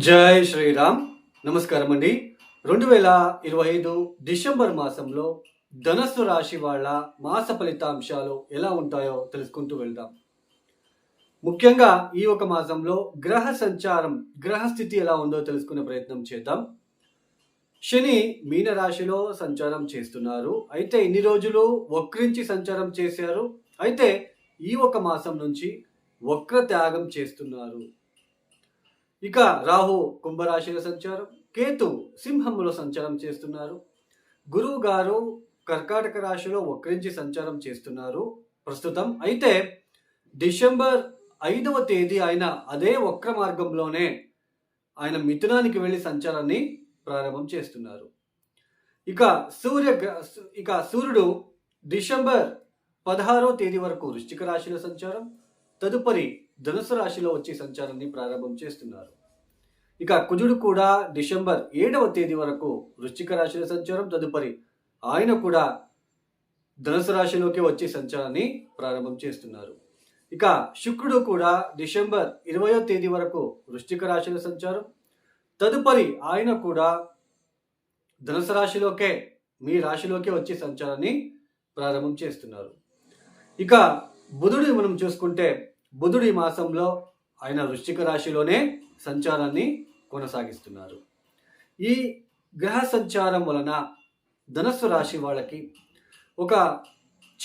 జై శ్రీరామ్. నమస్కారం అండి. రెండు వేల ఇరవై ఐదు డిసెంబర్ మాసంలో ధనస్సు రాశి వాళ్ళ మాస ఫలితాంశాలు ఎలా ఉంటాయో తెలుసుకుంటూ వెళ్దాం. ముఖ్యంగా ఈ ఒక మాసంలో గ్రహ సంచారం గ్రహ స్థితి ఎలా ఉందో తెలుసుకునే ప్రయత్నం చేద్దాం. శని మీన రాశిలో సంచారం చేస్తున్నారు. అయితే ఇన్ని రోజులు వక్రించి సంచారం చేశారు. అయితే ఈ ఒక మాసం నుంచి వక్ర త్యాగం చేస్తున్నారు. ఇక రాహు కుంభరాశిలో సంచారం కేతు సింహంలో సంచారం చేస్తున్నారు. గురువు గారు కర్కాటక రాశిలో వక్రించి సంచారం చేస్తున్నారు. ప్రస్తుతం అయితే డిసెంబర్ ఐదవ తేదీ ఆయన అదే వక్ర మార్గంలోనే ఆయన మిథునానికి వెళ్ళి సంచారాన్ని ప్రారంభం చేస్తున్నారు. ఇక సూర్య ఇక సూర్యుడు డిసెంబర్ పదహారో తేదీ వరకు వృశ్చిక రాశిలో సంచారం. తదుపరి ధనుసు రాశిలో వచ్చే సంచారాన్ని ప్రారంభం చేస్తున్నారు. ఇక కుజుడు కూడా డిసెంబర్ ఏడవ తేదీ వరకు వృశ్చిక రాశిలో సంచారం తదుపరి ఆయన కూడా ధనుసు రాశిలోకి వచ్చే సంచారాన్ని ప్రారంభం చేస్తున్నారు. ఇక శుక్రుడు కూడా డిసెంబర్ ఇరవయో తేదీ వరకు వృశ్చిక రాశిలో సంచారం తదుపరి ఆయన కూడా ధనుసు రాశిలోకే మీ రాశిలోకే వచ్చే సంచారాన్ని ప్రారంభం చేస్తున్నారు. ఇక బుధుడిని మనం చూసుకుంటే బుధుడు ఈ మాసంలో ఆయన వృశ్చిక రాశిలోనే సంచారాన్ని కొనసాగిస్తున్నారు. ఈ గ్రహ సంచారం వలన ధనస్సు రాశి వాళ్ళకి ఒక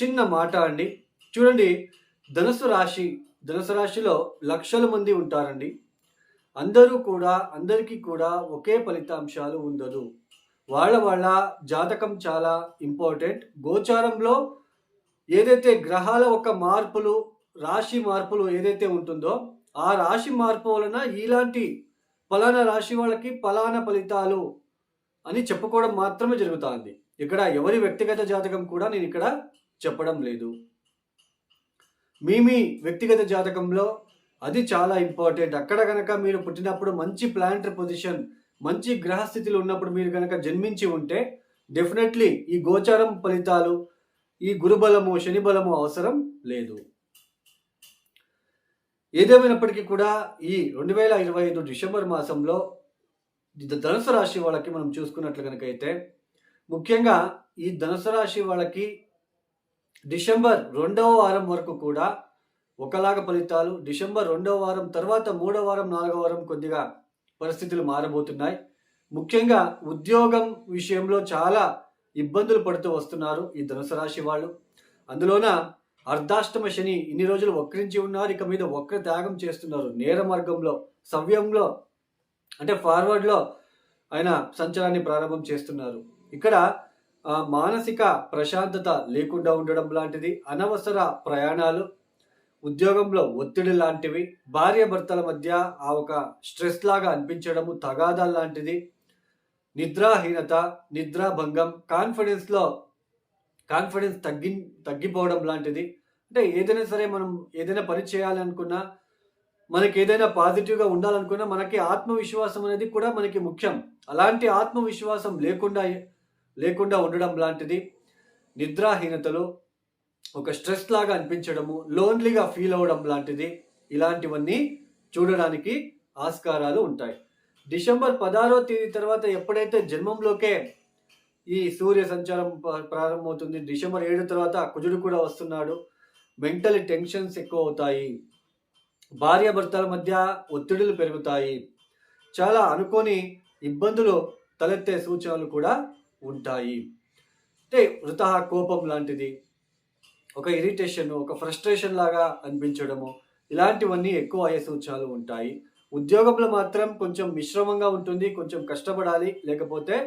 చిన్న మాట అండి. చూడండి ధనుసు రాశి ధనుసు రాశిలో లక్షల మంది ఉంటారండి. అందరూ కూడా అందరికీ కూడా ఒకే ఫలితాంశాలు ఉండదు. వాళ్ళ వాళ్ళ జాతకం చాలా ఇంపార్టెంట్. గోచారంలో ఏదైతే గ్రహాల ఒక మార్పులు రాశి మార్పులు ఏదైతే ఉంటుందో ఆ రాశి మార్పు వలన ఇలాంటి ఫలానా రాశి వాళ్ళకి ఫలానా ఫలితాలు అని చెప్పుకోవడం మాత్రమే జరుగుతుంది. ఇక్కడ ఎవరి వ్యక్తిగత జాతకం కూడా నేను ఇక్కడ చెప్పడం లేదు. మీ మీ వ్యక్తిగత జాతకంలో అది చాలా ఇంపార్టెంట్. అక్కడ కనుక మీరు పుట్టినప్పుడు మంచి ప్లానటరీ పొజిషన్ మంచి గ్రహస్థితిలో ఉన్నప్పుడు మీరు కనుక జన్మించి ఉంటే డెఫినెట్లీ ఈ గోచారం ఫలితాలు ఈ గురుబలము శని బలము అవసరం లేదు. ఏదేమైనప్పటికీ కూడా ఈ రెండు వేల ఇరవై ఐదు డిసెంబర్ మాసంలో ధనుసు రాశి వాళ్ళకి మనం చూసుకున్నట్లు కనుకైతే అయితే ముఖ్యంగా ఈ ధనుసు రాశి వాళ్ళకి డిసెంబర్ రెండవ వారం వరకు కూడా ఒకలాగా ఫలితాలు డిసెంబర్ రెండవ వారం తర్వాత మూడవ వారం నాలుగవ వారం కొద్దిగా పరిస్థితులు మారబోతున్నాయి. ముఖ్యంగా ఉద్యోగం విషయంలో చాలా ఇబ్బందులు పడుతూ వస్తున్నారు ఈ ధనుసు రాశి వాళ్ళు. అందులోన అర్ధాష్టమ శని ఇన్ని రోజులు వక్రించి ఉన్నారు. ఇక మీద వక్ర త్యాగం చేస్తున్నారు. నేర మార్గంలో సవ్యంలో అంటే ఫార్వర్డ్లో ఆయన సంచారాన్ని ప్రారంభం చేస్తున్నారు. ఇక్కడ మానసిక ప్రశాంతత లేకుండా ఉండడం లాంటిది అనవసర ప్రయాణాలు ఉద్యోగంలో ఒత్తిడి లాంటివి భార్య భర్తల మధ్య ఆ ఒక స్ట్రెస్ లాగా అనిపించడము తగాదాలు లాంటిది నిద్రాహీనత నిద్రాభంగం కాన్ఫిడెన్స్లో కాన్ఫిడెన్స్ తగ్గి తగ్గిపోవడం లాంటిది. అంటే ఏదైనా సరే మనం ఏదైనా పని చేయాలనుకున్నా మనకి ఏదైనా పాజిటివ్గా ఉండాలనుకున్నా మనకి ఆత్మవిశ్వాసం అనేది కూడా మనకి ముఖ్యం. అలాంటి ఆత్మవిశ్వాసం లేకుండా లేకుండా ఉండడం లాంటిది నిద్రాహీనతలు ఒక స్ట్రెస్ లాగా అనిపించడము లోన్లీగా ఫీల్ అవ్వడం లాంటిది ఇలాంటివన్నీ చూడడానికి ఆస్కారాలు ఉంటాయి. డిసెంబర్ పదహారో తేదీ తర్వాత ఎప్పుడైతే జన్మంలోకే ఈ సూర్య సంచారం ప్రారంభమవుతుంది. డిసెంబర్ ఏడు తర్వాత కుజుడు కూడా వస్తున్నాడు. మెంటల్ టెన్షన్స్ ఎక్కువ అవుతాయి భార్యాభర్తల మధ్య ఒత్తిడులు పెరుగుతాయి. చాలా అనుకోని ఇబ్బందులు తలెత్తే సూచనలు కూడా ఉంటాయి. అంటే వృత కోపం లాంటిది ఒక ఇరిటేషన్ ఒక ఫ్రస్ట్రేషన్ లాగా అనిపించడము ఇలాంటివన్నీ ఎక్కువ అయ్యే సూచనలు ఉంటాయి. ఉద్యోగంలో మాత్రం కొంచెం మిశ్రమంగా ఉంటుంది కొంచెం కష్టపడాలి లేకపోతే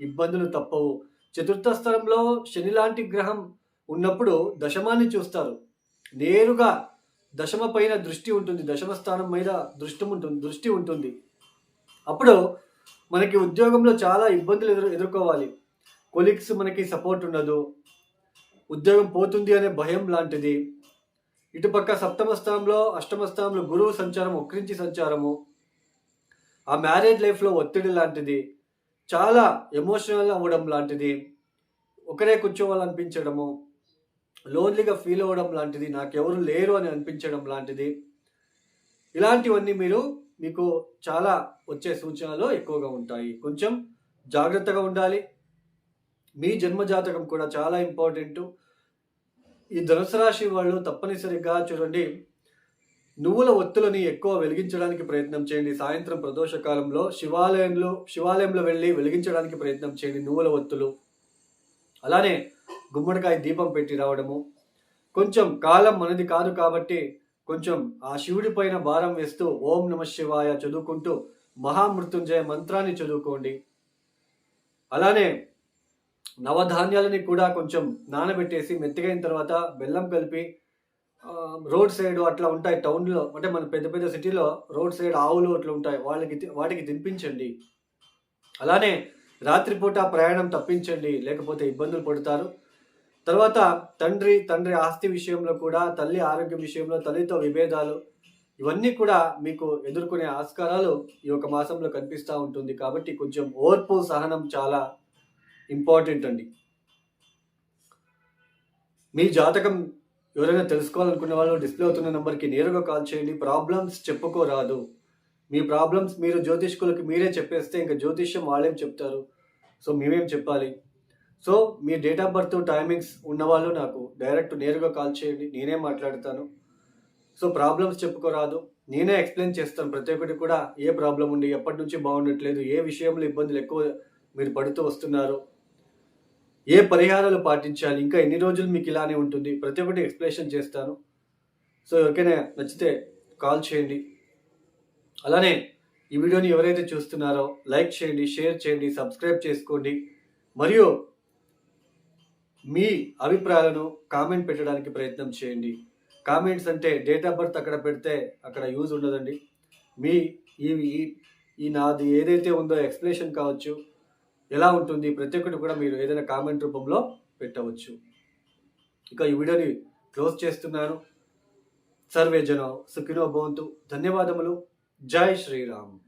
ఇబ్బందులు తప్పవు. చతుర్థ స్థలంలో శని లాంటి గ్రహం ఉన్నప్పుడు దశమాన్ని చూస్తారు. నేరుగా దశమ పైన దృష్టి ఉంటుంది. దశమ స్థానం మీద దృష్టి ఉంటుంది దృష్టి ఉంటుంది. అప్పుడు మనకి ఉద్యోగంలో చాలా ఇబ్బందులు ఎదురు ఎదుర్కోవాలి. కొలీగ్స్ మనకి సపోర్ట్ ఉండదు. ఉద్యోగం పోతుంది అనే భయం లాంటిది. ఇటుపక్క సప్తమ స్థానంలో అష్టమ స్థానంలో గురువు సంచారం ఒక్కరించి సంచారము. ఆ మ్యారేజ్ లైఫ్లో ఒత్తిడి లాంటిది. చాలా ఎమోషనల్ అవ్వడం లాంటిది. ఒకరే కూర్చోవాలనిపించడము లోన్లీగా ఫీల్ అవ్వడం లాంటిది నాకెవరు లేరు అని అనిపించడం లాంటిది. ఇలాంటివన్నీ మీరు మీకు చాలా వచ్చే సూచనలు ఎక్కువగా ఉంటాయి. కొంచెం జాగ్రత్తగా ఉండాలి. మీ జన్మజాతకం కూడా చాలా ఇంపార్టెంట్ ఈ ధనుసు రాశి వాళ్ళు తప్పనిసరిగా చూడండి. నువ్వుల ఒత్తులని ఎక్కువ వెలిగించడానికి ప్రయత్నం చేయండి. సాయంత్రం ప్రదోషకాలంలో శివాలయంలో శివాలయంలో వెళ్ళి వెలిగించడానికి ప్రయత్నం చేయండి నువ్వుల ఒత్తులు. అలానే గుమ్మడికాయ దీపం పెట్టి రావడము. కొంచెం కాలం మనది కాదు కాబట్టి కొంచెం ఆ శివుడి పైన భారం వేస్తూ ఓం నమ శివాయ చదువుకుంటూ మహామృత్యుంజయ మంత్రాన్ని చదువుకోండి. అలానే నవధాన్యాలని కూడా కొంచెం నానబెట్టేసి మెత్తగైన తర్వాత బెల్లం కలిపి రోడ్ సైడ్ అట్లా ఉంటాయి టౌన్లో అంటే మన పెద్ద పెద్ద సిటీలో రోడ్ సైడ్ ఆవులు అట్లా ఉంటాయి. వాళ్ళకి వాటికి తినిపించండి. అలానే రాత్రిపూట ప్రయాణం తప్పించండి లేకపోతే ఇబ్బందులు పడతారు. తర్వాత తండ్రి తండ్రి ఆస్తి విషయంలో కూడా తల్లి ఆరోగ్య విషయంలో తల్లితో విభేదాలు ఇవన్నీ కూడా మీకు ఎదుర్కొనే ఆస్కారాలు ఈ యొక్క మాసంలో కనిపిస్తూ ఉంటుంది. కాబట్టి కొంచెం ఓర్పు సహనం చాలా ఇంపార్టెంట్ అండి. మీ జాతకం ఎవరైనా తెలుసుకోవాలనుకునే వాళ్ళు డిస్ప్లే అవుతున్న నెంబర్కి నేరుగా కాల్ చేయండి. ప్రాబ్లమ్స్ చెప్పుకోరాదు. మీ ప్రాబ్లమ్స్ మీరు జ్యోతిష్కులకి మీరే చెప్పేస్తే ఇంకా జ్యోతిష్యం వాళ్ళేం చెప్తారు? సో మేమేం చెప్పాలి? సో మీ డేట్ ఆఫ్ బర్త్ టైమింగ్స్ ఉన్నవాళ్ళు నాకు డైరెక్ట్ నేరుగా కాల్ చేయండి. నేనే మాట్లాడతాను. సో ప్రాబ్లమ్స్ చెప్పుకోరాదు. నేనే ఎక్స్ప్లెయిన్ చేస్తాను. ప్రతి ఒక్కటి కూడా ఏ ప్రాబ్లం ఉంది ఎప్పటి నుంచి బాగుండట్లేదు ఏ విషయంలో ఇబ్బందులు ఎక్కువ మీరు పడుతూ వస్తున్నారు. ఏ పరిహారాలు పాటించాలి? ఇంకా ఎన్ని రోజులు మీకు ఇలానే ఉంటుంది? ప్రతి ఒక్కటి ఎక్స్ప్లెనేషన్ చేస్తాను. సో ఎవరికైనా నచ్చితే కాల్ చేయండి. అలానే ఈ వీడియోని ఎవరైతే చూస్తున్నారో లైక్ చేయండి షేర్ చేయండి సబ్స్క్రైబ్ చేసుకోండి. మరియు మీ అభిప్రాయాలను కామెంట్ పెట్టడానికి ప్రయత్నం చేయండి. కామెంట్స్ అంటే డేట్ ఆఫ్ బర్త్ అక్కడ పెడితే అక్కడ యూజ్ ఉండదండి. మీ ఈ ఈ- ఈ నాది ఏదైతే ఉందో ఎక్స్ప్లెనేషన్ కావచ్చు ఎలా ఉంటుంది? ప్రతి ఒక్కటి కూడా మీరు ఏదైనా కామెంట్ రూపంలో పెట్టవచ్చు. ఇక ఈ వీడియోని క్లోజ్ చేస్తున్నాను. సర్వే జనం సుఖినో భవంతు. ధన్యవాదములు. జై శ్రీరామ్.